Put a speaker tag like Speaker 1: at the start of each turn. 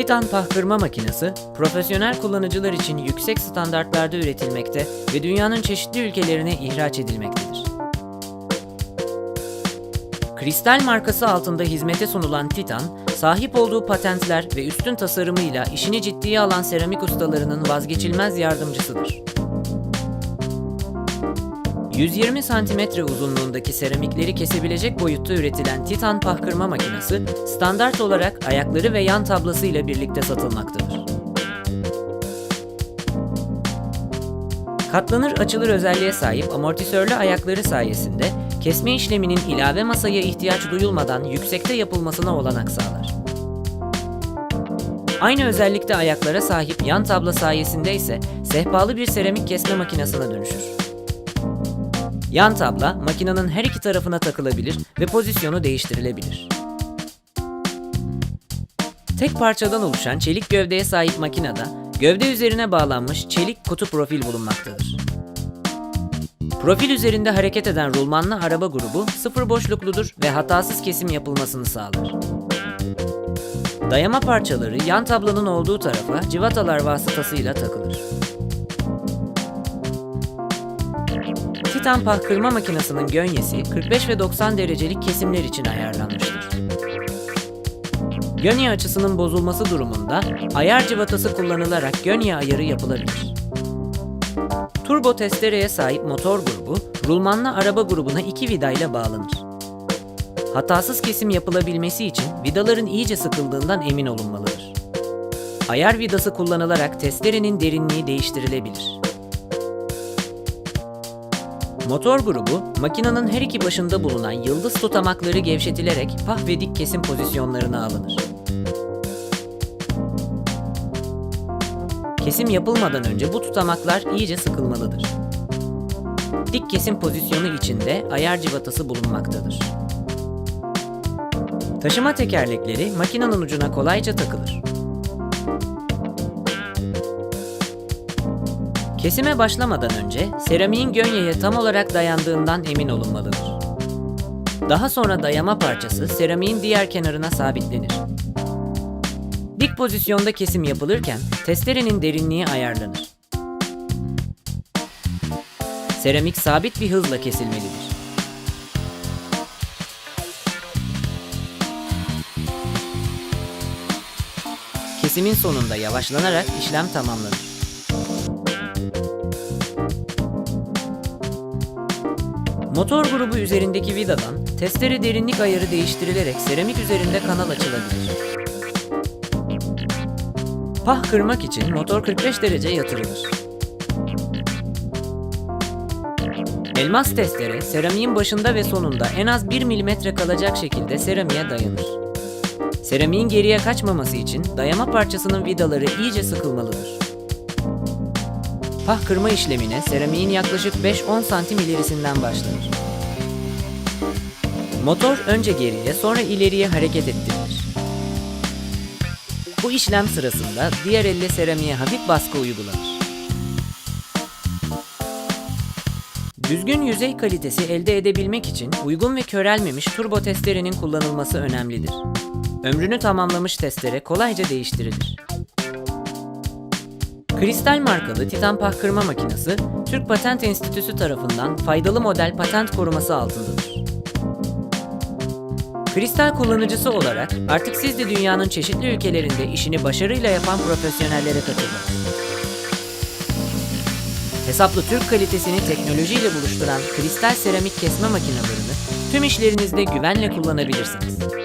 Speaker 1: Titan pahkırma makinesi, profesyonel kullanıcılar için yüksek standartlarda üretilmekte ve dünyanın çeşitli ülkelerine ihraç edilmektedir. Kristal markası altında hizmete sunulan Titan, sahip olduğu patentler ve üstün tasarımıyla işini ciddiye alan seramik ustalarının vazgeçilmez yardımcısıdır. 120 santimetre uzunluğundaki seramikleri kesebilecek boyutta üretilen Titan pahkırma makinesi, standart olarak ayakları ve yan tablası ile birlikte satılmaktadır. Katlanır açılır özelliğe sahip amortisörlü ayakları sayesinde kesme işleminin ilave masaya ihtiyaç duyulmadan yüksekte yapılmasına olanak sağlar. Aynı özellikte ayaklara sahip yan tabla sayesinde ise sehpalı bir seramik kesme makinesine dönüşür. Yan tabla makinenin her iki tarafına takılabilir ve pozisyonu değiştirilebilir. Tek parçadan oluşan çelik gövdeye sahip makinede gövde üzerine bağlanmış çelik kutu profil bulunmaktadır. Profil üzerinde hareket eden rulmanlı araba grubu sıfır boşlukludur ve hatasız kesim yapılmasını sağlar. Dayama parçaları yan tablanın olduğu tarafa civatalar vasıtasıyla takılır. Titan pahkırma makinesinin gönyesi 45 ve 90 derecelik kesimler için ayarlanmıştır. Gönye açısının bozulması durumunda ayar civatası kullanılarak gönye ayarı yapılabilir. Turbo testereye sahip motor grubu, rulmanlı araba grubuna iki vida ile bağlanır. Hatasız kesim yapılabilmesi için vidaların iyice sıkıldığından emin olunmalıdır. Ayar vidası kullanılarak testerenin derinliği değiştirilebilir. Motor grubu, makinenin her iki başında bulunan yıldız tutamakları gevşetilerek pah ve dik kesim pozisyonlarına alınır. Kesim yapılmadan önce bu tutamaklar iyice sıkılmalıdır. Dik kesim pozisyonu içinde ayar civatası bulunmaktadır. Taşıma tekerlekleri makinenin ucuna kolayca takılır. Kesime başlamadan önce seramiğin gönyeye tam olarak dayandığından emin olunmalıdır. Daha sonra dayama parçası seramiğin diğer kenarına sabitlenir. Dik pozisyonda kesim yapılırken testerenin derinliği ayarlanır. Seramik sabit bir hızla kesilmelidir. Kesimin sonunda yavaşlanarak işlem tamamlanır. Motor grubu üzerindeki vidadan testere derinlik ayarı değiştirilerek seramik üzerinde kanal açılabilir. Pah kırmak için motor 45 derece yatırılır. Elmas testere seramiğin başında ve sonunda en az 1 mm kalacak şekilde seramiğe dayanır. Seramiğin geriye kaçmaması için dayama parçasının vidaları iyice sıkılmalıdır. Pah kırma işlemine seramiğin yaklaşık 5-10 santim ilerisinden başlanır. Motor önce geriye sonra ileriye hareket ettirilir. Bu işlem sırasında diğer elle seramiğe hafif baskı uygulanır. Düzgün yüzey kalitesi elde edebilmek için uygun ve körelmemiş turbo testerenin kullanılması önemlidir. Ömrünü tamamlamış testere kolayca değiştirilir. Kristal markalı Titan pahkırma makinesi, Türk Patent Enstitüsü tarafından faydalı model patent koruması altındadır. Kristal kullanıcısı olarak artık siz de dünyanın çeşitli ülkelerinde işini başarıyla yapan profesyonellere katılın. Hesaplı Türk kalitesini teknolojiyle buluşturan kristal seramik kesme makinalarını tüm işlerinizde güvenle kullanabilirsiniz.